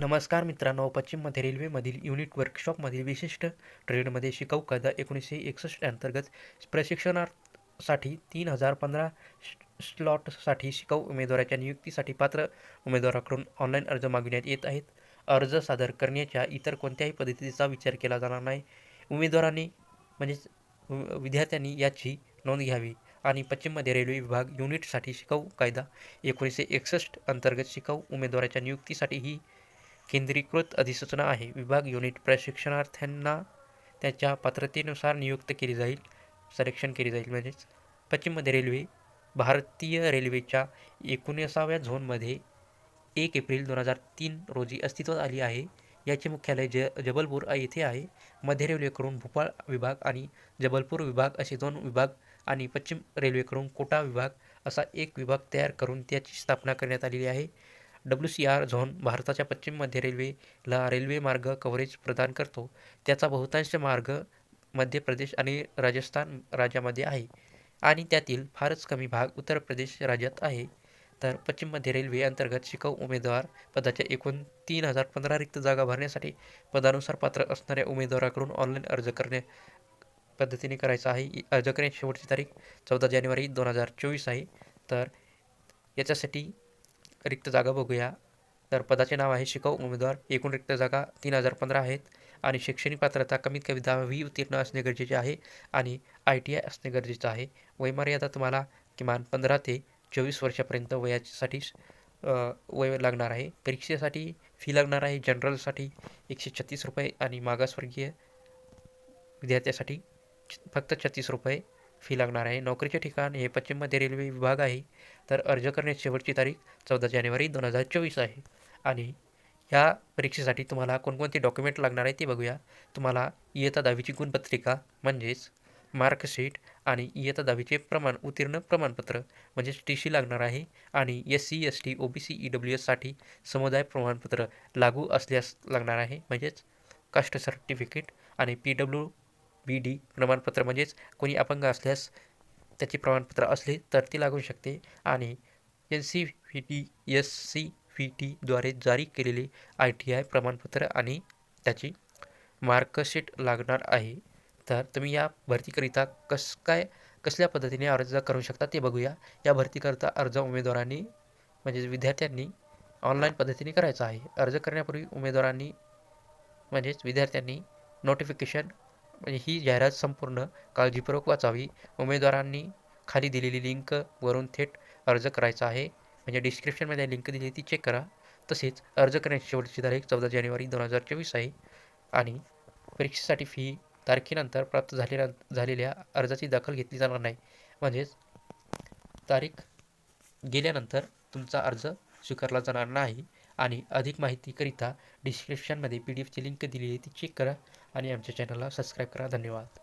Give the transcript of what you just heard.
नमस्कार मित्रांनो पश्चिम मध्य रेल्वेमधील युनिट वर्कशॉपमधील विशिष्ट ट्रेडमध्ये शिकाऊ कायदा एकोणीसशे एकसष्ट अंतर्गत प्रशिक्षणासाठी तीन हजार पंधरा स्लॉटसाठी शिकाऊ उमेदवाराच्या नियुक्तीसाठी पात्र उमेदवाराकडून ऑनलाईन अर्ज मागविण्यात येत आहेत. अर्ज सादर करण्याच्या इतर कोणत्याही पद्धतीचा विचार केला जाणार नाही. उमेदवारांनी म्हणजेच विद्यार्थ्यांनी याची नोंद घ्यावी आणि पश्चिम मध्य रेल्वे विभाग युनिटसाठी शिकाऊ कायदा एकोणीसशे एकसष्ट अंतर्गत शिकाऊ उमेदवाराच्या नियुक्तीसाठी ही केंद्रीकृत अधिसूचना आहे. विभाग युनिट प्रशिक्षणार्थ्यांना त्याच्या पात्रतेनुसार नियुक्त केली जाईल. सर्वेक्षण केली जाईल म्हणजेच पश्चिम मध्य रेल्वे भारतीय रेल्वेच्या एकोणीसाव्या झोनमध्ये एक एप्रिल दोन हजार तीन रोजी अस्तित्वात आली आहे. याचे मुख्यालय ज जबलपूर येथे आहे. मध्य रेल्वेकडून भोपाळ विभाग आणि जबलपूर विभाग असे दोन विभाग आणि पश्चिम रेल्वेकडून कोटा विभाग असा एक विभाग तयार करून त्याची स्थापना करण्यात आलेली आहे. डब्ल्यू सी आर झोन भारताच्या पश्चिम मध्य रेल्वेला रेल्वे मार्ग कव्हरेज प्रदान करतो. त्याचा बहुतांश मार्ग मध्य प्रदेश आणि राजस्थान राज्यामध्ये आहे आणि त्यातील फारच कमी भाग उत्तर प्रदेश राज्यात आहे. तर पश्चिम मध्य रेल्वे अंतर्गत शिकाऊ उमेदवार पदाच्या एकूण तीन हजार पंधरा रिक्त जागा भरण्यासाठी पदानुसार पात्र असणाऱ्या उमेदवाराकडून ऑनलाईन अर्ज करणे पद्धतीने करायचा आहे. अर्ज करण्याची शेवटची तारीख चौदा जानेवारी दोन हजार चोवीस आहे. तर याच्यासाठी रिक्त जागा बघूया. तर पदाचे नाव आहे शिकाऊ उमेदवार. एकूण रिक्त जागा तीन हजार पंधरा आहेत. आणि शैक्षणिक पात्रता कमीत कमी दहावी उत्तीर्ण असणे गरजेचे आहे आणि आय टी आय असणे गरजेचं आहे. वयमर्यादा तुम्हाला किमान पंधरा ते चोवीस वर्षापर्यंत वयासाठी वय लागणार आहे. परीक्षेसाठी फी लागणार आहे. जनरलसाठी एकशे छत्तीस रुपये आणि मागासवर्गीय विद्यार्थ्यासाठी फक्त छत्तीस रुपये. फी लागणार आहे. नोकरीचे ठिकाण हे पश्चिम मध्य रेल्वे विभाग आहे. तर अर्ज करण्याची शेवटची तारीख चौदा जानेवारी दोन हजार चोवीस आहे. आणि ह्या परीक्षेसाठी तुम्हाला कोणकोणते डॉक्युमेंट लागणार आहे ते बघूया. तुम्हाला इयत्ता दहावीची गुणपत्रिका म्हणजेच मार्कशीट आणि इयत्ता दहावीचे प्रमाण उत्तीर्ण प्रमाणपत्र म्हणजेच टी सी लागणार आहे. आणि S C S T O B C E W एससाठी समुदाय प्रमाणपत्र लागू असल्यास लागणार आहे. म्हणजेच कास्ट सर्टिफिकेट आणि पी डब्ल्यू बी डी प्रमाणपत्र म्हणजेच कोणी अपंग असल्यास त्याचे प्रमाणपत्र असले तर ते लागू शकते. आणि N C V T S C V टीद्वारे जारी केलेले आय टी आय प्रमाणपत्र आणि त्याची मार्कशीट लागणार आहे. तर तुम्ही या भरतीकरिता कस काय कसल्या पद्धतीने अर्ज करू शकता ते बघूया. या भरतीकरिता अर्ज उमेदवारांनी म्हणजेच विद्यार्थ्यांनी ऑनलाईन पद्धतीने करायचा आहे. अर्ज करण्यापूर्वी उमेदवारांनी म्हणजेच विद्यार्थ्यांनी नोटिफिकेशन म्हणजे ही जाहिरात संपूर्ण काळजीपूर्वक वाचावी. उमेदवारांनी खाली दिलेली लिंकवरून थेट अर्ज करायचा आहे. म्हणजे डिस्क्रिप्शनमध्ये लिंक दिली ती चेक करा. तसेच अर्ज करण्याची शेवटची तारीख चौदा जानेवारी दोन हजार चोवीस आहे. आणि परीक्षेसाठी फी तारखेनंतर प्राप्त झालेल्या झालेल्या अर्जाची दखल घेतली जाणार नाही. म्हणजेच तारीख गेल्यानंतर तुमचा अर्ज स्वीकारला जाणार नाही. आणि अधिक माहितीकरिता डिस्क्रिप्शनमध्ये पी डी एफची लिंक दिली आहे ती चेक करा आणि आमच्या चॅनलला सबस्क्राईब करा. धन्यवाद.